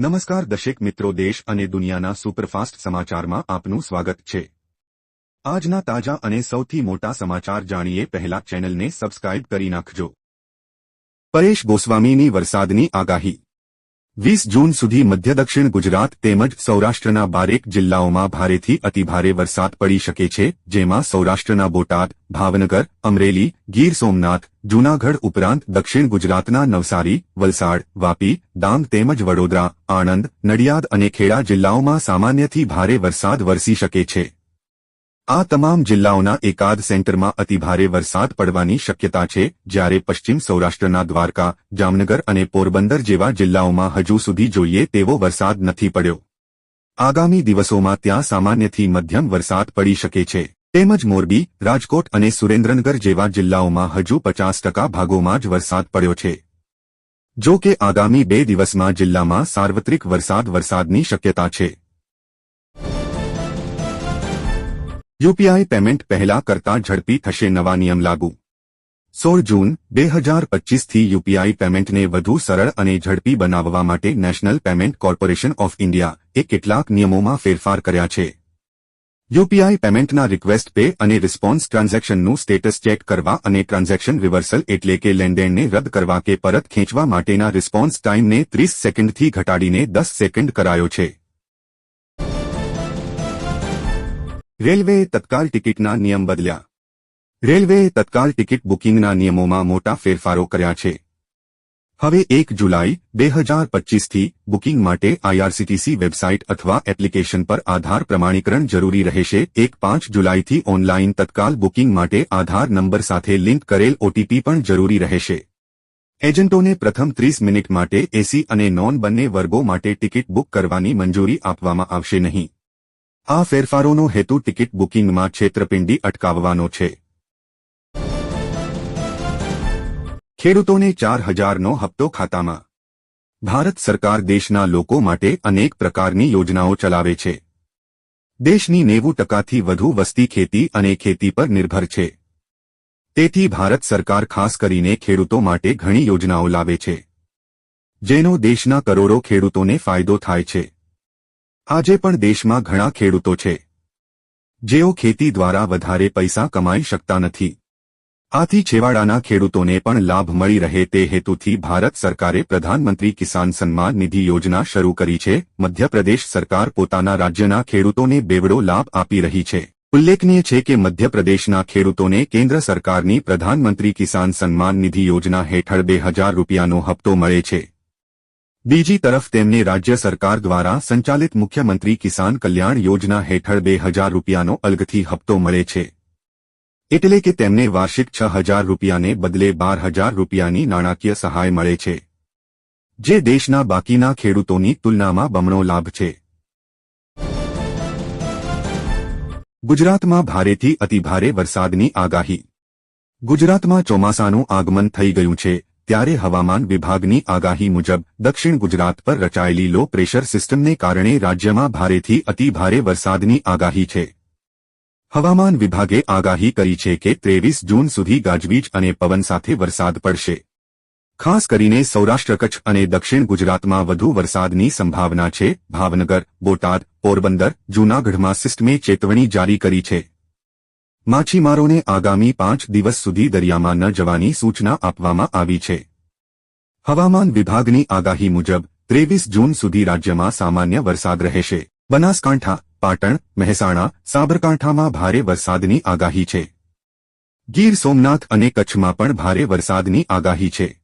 નમસ્કાર દર્શક મિત્રો, દેશ અને દુનિયાના સુપરફાસ્ટ સમાચારમાં આપનું સ્વાગત છે. આજના તાજા અને સૌથી મોટા સમાચાર જાણીએ પહેલા ચેનલને સબસ્ક્રાઇબ કરી નાખજો. પરેશ ગોસ્વામીની વરસાદની આગાહી વીસ જૂન સુધી મધ્ય દક્ષિણ ગુજરાત તેમજ સૌરાષ્ટ્રના બારેક જિલ્લાઓમાં ભારેથી અતિભારે વરસાદ પડી શકે છે, જેમાં સૌરાષ્ટ્રના બોટાદ, ભાવનગર, અમરેલી, ગીર સોમનાથ, જૂનાગઢ ઉપરાંત દક્ષિણ ગુજરાતના નવસારી, વલસાડ, વાપી, ડાંગ તેમજ વડોદરા, આણંદ, નડિયાદ અને ખેડા જિલ્લાઓમાં સામાન્યથી ભારે વરસાદ વરસી શકે છે. આ તમામ જિલ્લાઓના એકાદ સેન્ટરમાં અતિભારે વરસાદ પડવાની શક્યતા છે, જ્યારે પશ્ચિમ સૌરાષ્ટ્રના દ્વારકા, જામનગર અને પોરબંદર જેવા જિલ્લાઓમાં હજુ સુધી જોઈએ તેવો વરસાદ નથી પડ્યો. આગામી દિવસોમાં ત્યાં સામાન્યથી મધ્યમ વરસાદ પડી શકે છે. તેમજ મોરબી, રાજકોટ અને સુરેન્દ્રનગર જેવા જિલ્લાઓમાં હજુ પચાસ ટકા ભાગોમાં જ વરસાદ પડ્યો છે. જો કે આગામી બે દિવસમાં જિલ્લામાં સાર્વત્રિક વરસાદ વરસાદની શક્યતા છે. યુપીઆઈ પેમેન્ટ પહેલા કરતાં ઝડપી થશે નવા નિયમ લાગુ. સોળ જૂન, બે હજાર પચ્ચીસથી યુપીઆઈ પેમેન્ટને વધુ સરળ અને ઝડપી બનાવવા માટે national payment corporation of India એ કેટલાક નિયમોમાં ફેરફાર કર્યા છે. યુપીઆઈ પેમેન્ટના રિક્વેસ્ટ પે અને રિસ્પોન્સ ટ્રાન્ઝેક્શનનું સ્ટેટસ ચેક કરવા અને ટ્રાન્ઝેક્શન રિવર્સલ એટલે કે લેણદેણને રદ કરવા કે પરત ખેંચવા માટેના રિસ્પોન્સ ટાઈમને ત્રીસ સેકન્ડથી ઘટાડીને દસ સેકન્ડ કરાયો છે. રેલવેએ તત્કાલ ટિકિટના નિયમ બદલ્યા. રેલવેએ તત્કાલ ટિકિટ બુકિંગના નિયમોમાં મોટા ફેરફારો કર્યા છે. હવે એક જુલાઈ, બે હજાર પચ્ચીસથી બુકિંગ માટે આઈઆરસીટીસી વેબસાઇટ અથવા એપ્લિકેશન પર આધાર પ્રમાણીકરણ જરૂરી રહેશે. એક પાંચ જુલાઈથી ઓનલાઇન તત્કાલ બુકિંગ માટે આધાર નંબર સાથે લિંક કરેલ ઓટીપી પણ જરૂરી રહેશે. એજન્ટોને પ્રથમ ત્રીસ મિનિટ માટે એસી અને નોન બંને વર્ગો માટે ટિકિટ બુક કરવાની મંજૂરી આપવામાં આવશે નહીં. આ ફેરફારોનો હેતુ ટિકિટ બુકિંગમાં છેતરપિંડી અટકાવવાનો છે. ખેડૂતોને ચાર હજારનો હપ્તો ખાતામાં. ભારત સરકાર દેશના લોકો માટે અનેક પ્રકારની યોજનાઓ ચલાવે છે. દેશની નેવું ટકાથી વધુ વસ્તી ખેતી અને ખેતી પર નિર્ભર છે. તેથી ભારત સરકાર ખાસ કરીને ખેડૂતો માટે ઘણી યોજનાઓ લાવે છે. જેનો દેશના કરોડો ખેડૂતોને ફાયદો થાય છે. આજે પણ દેશમાં ઘણા ખેડૂતો છે. જેઓ ખેતી દ્વારા વધારે પૈસા કમાઈ શકતા નથી. આથી છેવાડાના ખેડૂતોને પણ લાભ મળી રહે તે હેતુથી ભારત સરકારે પ્રધાનમંત્રી કિસાન સન્માન નિધિ યોજના શરૂ કરી છે. મધ્યપ્રદેશ સરકાર પોતાના રાજ્યના ખેડૂતોને બેવડો લાભ આપી રહી છે. ઉલ્લેખનીય છે કે મધ્યપ્રદેશના ખેડૂતોને કેન્દ્ર સરકારની પ્રધાનમંત્રી કિસાન સન્માન નિધિ યોજના હેઠળ બે હજાર રૂપિયાનો હપ્તો મળે છે. બીજી તરફ તેમને રાજ્ય સરકાર દ્વારા સંચાલિત મુખ્યમંત્રી કિસાન કલ્યાણ યોજના હેઠળ બે હજાર રૂપિયાનો અલગથી હપ્તો મળે છે. એટલે કે તેમને વાર્ષિક છ હજાર રૂપિયાને બદલે બાર હજાર રૂપિયાની નાણાકીય સહાય મળે છે. જે દેશના બાકીના ખેડૂતોની તુલનામાં બમણો લાભ છે. ગુજરાતમાં ભારેથી અતિભારે વરસાદની આગાહી. ગુજરાતમાં ચોમાસાનું આગમન થઈ ગયું છે. ત્યારે હવામાન વિભાગની આગાહી મુજબ, દક્ષિણ ગુજરાત પર રચાયેલી લો પ્રેશર સિસ્ટમને કારણે રાજ્યમાં ભારેથી અતિભારે વરસાદની આગાહી છે. હવામાન વિભાગે આગાહી કરી છે કે ત્રેવીસ જૂન સુધી ગાજવીજ અને પવન સાથે વરસાદ પડશે. ખાસ કરીને સૌરાષ્ટ્ર કચ્છ અને દક્ષિણ ગુજરાતમાં વધુ વરસાદની સંભાવના છે. ભાવનગર, બોટાદ, પોરબંદર, જૂનાગઢમાં સિસ્ટમે ચેતવણી જારી કરી છે. માછીમારોને આગામી પાંચ દિવસ સુધી દરિયામાં ન જવાની સૂચના આપવામાં આવી છે. હવામાન વિભાગની આગાહી મુજબ, ત્રેવીસ જૂન સુધી રાજ્યમાં સામાન્ય વરસાદ રહેશે. બનાસકાંઠા, પાટણ, મહેસાણા, સાબરકાંઠામાં ભારે વરસાદની આગાહી છે. ગીર સોમનાથ અને કચ્છમાં પણ ભારે વરસાદની આગાહી છે.